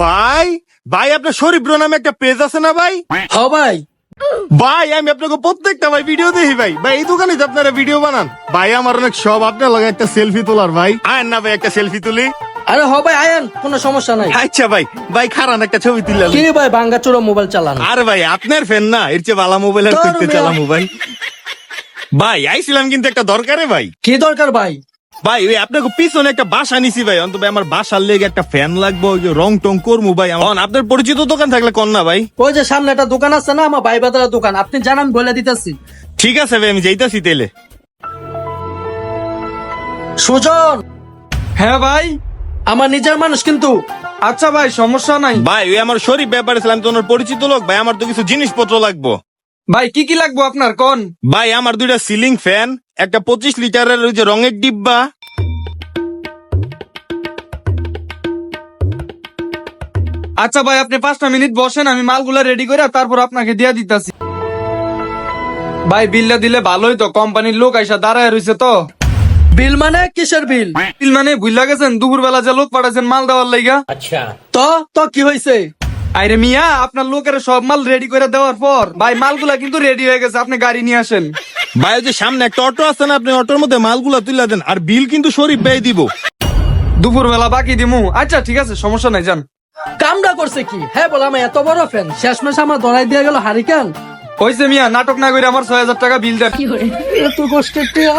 ভাই ভাই আপনার শরীফ নামে একটা পেজ আছে না ভাই? হ ভাই। ভাই আমি আপনাকে প্রত্যেকটা ভাই ভিডিও দেখি ভাই। ভাই এই দোকানে যে আপনারা ভিডিও বানান ভাই আমার অনেক সব আপনার লগে একটা সেলফি তোলার ভাই। আয়েন না ভাই একটা সেলফি তুলি। আরে হ ভাই আয়ান কোনো সমস্যা নাই। আচ্ছা ভাই ভাই খারান একটা ছবি তুললাম কি ভাই বাঙ্গা চোরা মোবাইল চালান? আরে ভাই আপনার ফ্যান না এর চেয়ে ভালো মোবাইল আর করতে চালা মোবাইল ভাই আইছিলাম কিন্তু একটা দরকারে ভাই। কি দরকার ভাই? ভাই ওই আপনাকে পিছনে একটা বাসা নিছি ভাই অন্তত আমার বাসার লেগে একটা ফ্যান লাগবে ওই যে রং টং করব ভাই আমার আপনার পরিচিত দোকান থাকলে কন না ভাই? ওই যে সামনে একটা দোকান আছে না আমার ভাই বাদার দোকান আপনি জানান বলে দিতেছি। ঠিক আছে ভাই আমি যাইতাছি তেলে সুজন! হ্যাঁ ভাই? আমার নিজের মানুষ কিন্তু। আচ্ছা ভাই সমস্যা নাই। ভাই ওই আমার শরীফ ব্যাপারে ছিলাম তো ওনার পরিচিত লোক ভাই আমার তো কিছু জিনিসপত্র লাগবো। ভাই কি কি লাগবো আপনার? কোন? ভাই আমার দুইটা সিলিং ফ্যান একটা পঁচিশ লিটারের ওই যে রঙের ডিব্বা। আচ্ছা ভাই আপনি পাঁচটা মিনিট বসেন আমি মালগুলা রেডি করে তারপর আপনাকে দিয়া দিতাছি। ভাই বিলটা দিলে ভালোই তো কোম্পানির লোক আইসা দাঁড়ায় রয়েছে তো। বিল মানে কিসের বিল? বিল মানে ভুল গেছেন দুপুর বেলা যে লোক পাঠাইছেন মাল দেওয়ার লাইগা। আচ্ছা তো তো কি হয়েছে আরে মিয়া আপনার লোকের সব মাল রেডি করে দেওয়ার পর ভাই মালগুলা কিন্তু রেডি হয়ে গেছে আপনি গাড়ি নিয়ে আসেন। ভাই যে সামনে একটা অটো আছে না আপনি অটোর মধ্যে মালগুলা তুলে দেন আর বিল কিন্তু শরীফ ভাই দিব। দুপুর বেলা বাকি দিমু। আচ্ছা ঠিক আছে সমস্যা নাই যান। কামটা করছে কি? হ্যাঁ বলে আমি এত বড় ফ্যান শেষমেশ আমার ধরাই দিয়ে গেল হারিকেন। হয়েছে মিয়া নাটক না করে আমার ছয় হাজার টাকা বিল দেন। এত কষ্টের টিয়া।